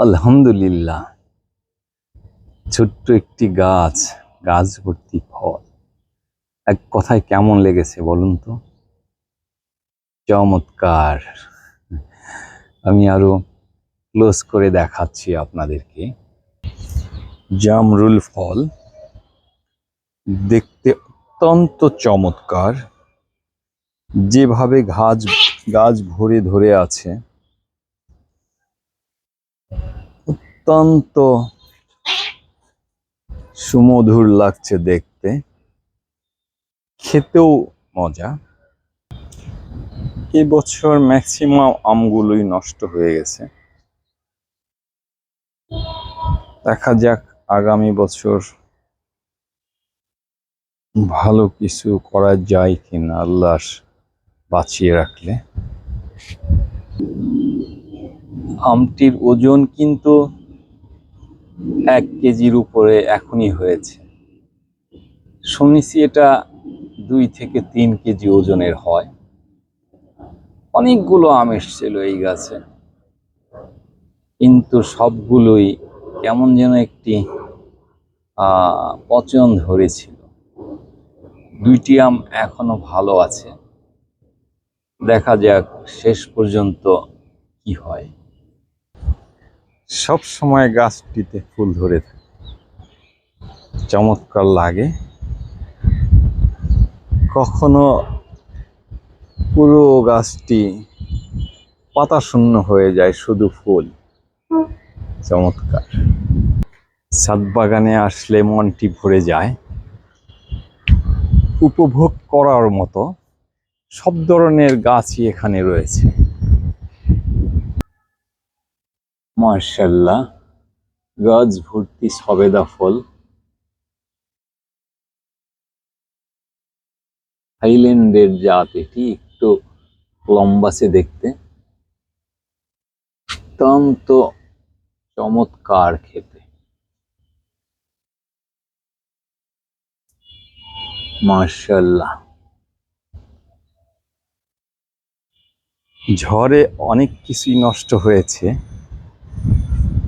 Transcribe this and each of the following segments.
আলহামদুলিল্লাহ। ছোট্ট একটি গাছ গাছ ভর্তি ফল। এক কথায় কেমন লেগেছে বলুন তো? চমৎকার। আমি আরও ক্লোজ করে দেখাচ্ছি আপনাদেরকে। জামরুল ফল দেখতে অত্যন্ত চমৎকার। যেভাবে গাছ গাছ ভরে ধরে আছে। অত্যন্ত সুমধুর লাগছে দেখতে। খেতেও মজা। এবছর ম্যাক্সিমাম আমগুলোই নষ্ট হয়ে গেছে। দেখা যাক আগামী বছর ভালো কিছু করা যায় কিনা আল্লাহ বাঁচিয়ে রাখলে। আমটির ওজন কিন্তু এক কেজির উপরে এখনই হয়েছে। শুনেছি এটা দুই থেকে তিন কেজি ওজনের হয়। অনেকগুলো আম এসছিল এই গাছে। কিন্তু সবগুলোই কেমন যেন একটি পচন ধরেছিল। দুইটি আম এখনও ভালো আছে। দেখা যাক শেষ পর্যন্ত কি হয়। সব সময় গাছটিতে ফুল ধরে থাকে। চমৎকার লাগে। কখনো পুরো গাছটি পাতা শূন্য হয়ে যায় শুধু ফুল। চমৎকার। ছাদ বাগানে আসলে মনটি ভরে যায়। উপভোগ করার মতো সব ধরনের গাছই এখানে রয়েছে। মার্শাল্লাহ গাছ ভর্তি সবেদা ফল। থাইল্যান্ডের জাত এটি, একটু লম্বাসে দেখতে। অত্যন্ত চমৎকার খেতে। মার্শাল্লাহ ঝড়ে অনেক কিছুই নষ্ট হয়েছে।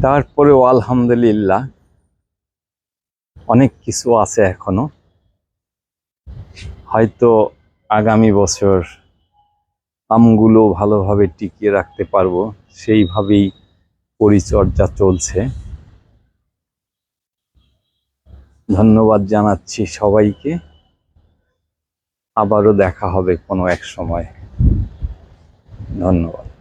তারপরেও আলহামদুলিল্লাহ অনেক কিছু আছে এখনও। হয়তো আগামী বছর আমগুলো ভালোভাবে টিকিয়ে রাখতে পারব, সেইভাবেই পরিচর্যা চলছে। ধন্যবাদ জানাচ্ছি সবাইকে। আবারও দেখা হবে কোনো এক সময়। ধন্যবাদ।